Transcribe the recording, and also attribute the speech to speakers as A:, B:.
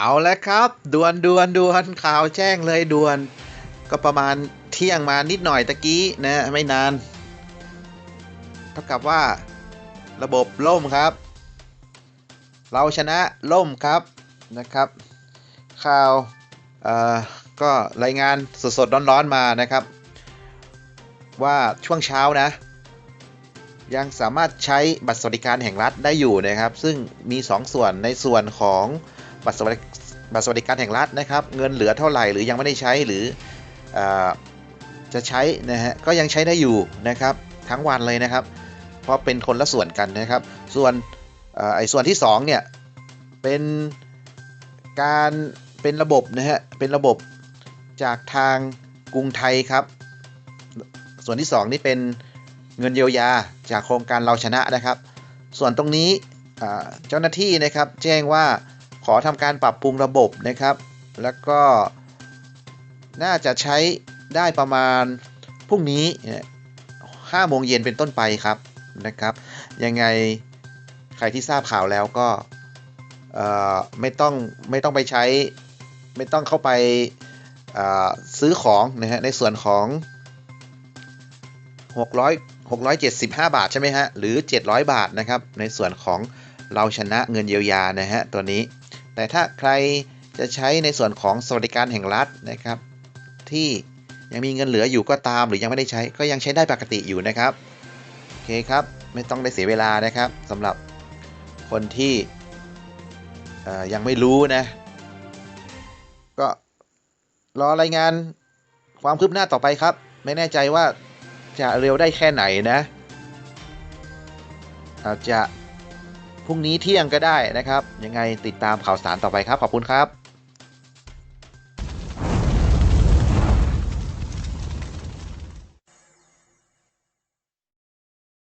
A: เอาแล้วครับด่วนด่วนด่วนข่าวแจ้งเลยด่วน ก็ประมาณเที่ยงมานิดหน่อยตะกี้นะไม่นานเท่ากับว่า ระบบล่มครับ เราชนะล่มครับนะครับ ข่าวก็รายงานสดๆร้อนๆมานะครับ ว่าช่วงเช้านะ ยังสามารถใช้บัตรสวัสดิการแห่งรัฐได้อยู่นะครับ ซึ่งมี 2ส่วนในส่วนของ บัตรสวัสดิบัตรสวัสดิการแห่งรัฐนะครับ เงินเหลือเท่าไหร่หรือยังไม่ได้ใช้หรืออจะใช้นะฮะก็ยังใช้ได้อยู่นะครับทั้งวันเลยนะครับ เพราะเป็นคนละส่วนกันนะครับ ส่วนอไอ้ส่วนที่2เนี่ยเป็นการเป็นระบบนะฮะเป็นระบบจากทางกรุงไทยครับ ส่วนที่ 2 นี่เป็นเงินเยียวยาจากโครงการเราชนะนะครับ ส่วนตรงนี้เจ้าหน้าที่นะครับแจ้งว่า ขอทำการปรับปรุงระบบนะครับ แล้วก็น่าจะใช้ได้ประมาณพรุ่งนี้ห้าโมงเย็นเป็นต้นไปครับนะครับ ยังไงใครที่ทราบข่าวแล้วก็ไม่ต้องไม่ต้องไปใช้ไม่ต้องเข้าไปซื้อของนะฮะในส่วนของ 600 675 บาทใช่ไหมฮะหรือ 700 บาทนะครับในส่วนของเราชนะเงินเยียวยานะฮะตัวนี้ แต่ถ้าใครจะใช้ในส่วนของสวัสดิการแห่งรัฐนะครับ ที่ยังมีเงินเหลืออยู่ก็ตามหรือยังไม่ได้ใช้ก็ยังใช้ได้ปกติอยู่นะครับโอเคครับไม่ต้องได้เสียเวลานะครับสำหรับคนที่ยังไม่รู้นะ ก็รอรายงานความคืบหน้าต่อไปครับ ไม่แน่ใจว่าจะเร็วได้แค่ไหนนะอาจจะ พรุ่งนี้เที่ยงก็ได้นะครับ ยังไงติดตามข่าวสารต่อไปครับ ขอบคุณครับ